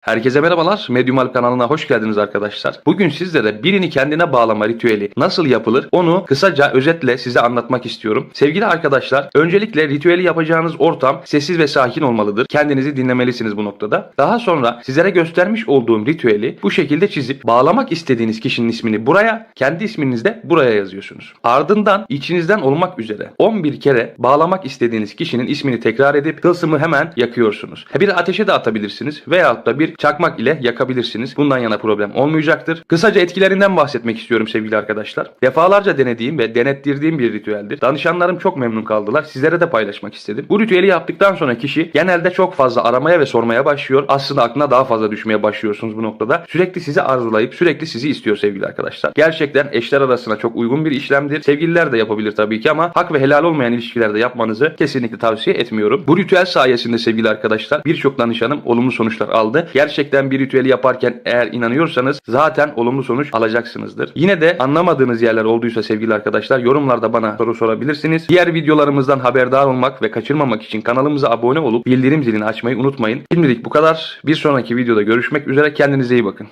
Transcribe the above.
Herkese merhabalar. Medium Alp kanalına hoş geldiniz arkadaşlar. Bugün sizlere birini kendine bağlama ritüeli nasıl yapılır onu kısaca özetle size anlatmak istiyorum. Sevgili arkadaşlar, öncelikle ritüeli yapacağınız ortam sessiz ve sakin olmalıdır. Kendinizi dinlemelisiniz bu noktada. Daha sonra sizlere göstermiş olduğum ritüeli bu şekilde çizip bağlamak istediğiniz kişinin ismini buraya, kendi isminizi de buraya yazıyorsunuz. Ardından içinizden olmak üzere 11 kere bağlamak istediğiniz kişinin ismini tekrar edip tılsımı hemen yakıyorsunuz. Bir ateşe de atabilirsiniz veyahut da bir çakmak ile yakabilirsiniz. Bundan yana problem olmayacaktır. Kısaca etkilerinden bahsetmek istiyorum sevgili arkadaşlar. Defalarca denediğim ve denettirdiğim bir ritüeldir. Danışanlarım çok memnun kaldılar. Sizlere de paylaşmak istedim. Bu ritüeli yaptıktan sonra kişi genelde çok fazla aramaya ve sormaya başlıyor. Aslında aklına daha fazla düşmeye başlıyorsunuz bu noktada. Sürekli sizi arzulayıp sürekli sizi istiyor sevgili arkadaşlar. Gerçekten eşler arasına çok uygun bir işlemdir. Sevgililer de yapabilir tabii ki ama hak ve helal olmayan ilişkilerde yapmanızı kesinlikle tavsiye etmiyorum. Bu ritüel sayesinde sevgili arkadaşlar birçok danışanım olumlu sonuçlar aldı. Gerçekten bir ritüeli yaparken eğer inanıyorsanız zaten olumlu sonuç alacaksınızdır. Yine de anlamadığınız yerler olduysa sevgili arkadaşlar yorumlarda bana soru sorabilirsiniz. Diğer videolarımızdan haberdar olmak ve kaçırmamak için kanalımıza abone olup bildirim zilini açmayı unutmayın. Şimdilik bu kadar. Bir sonraki videoda görüşmek üzere. Kendinize iyi bakın.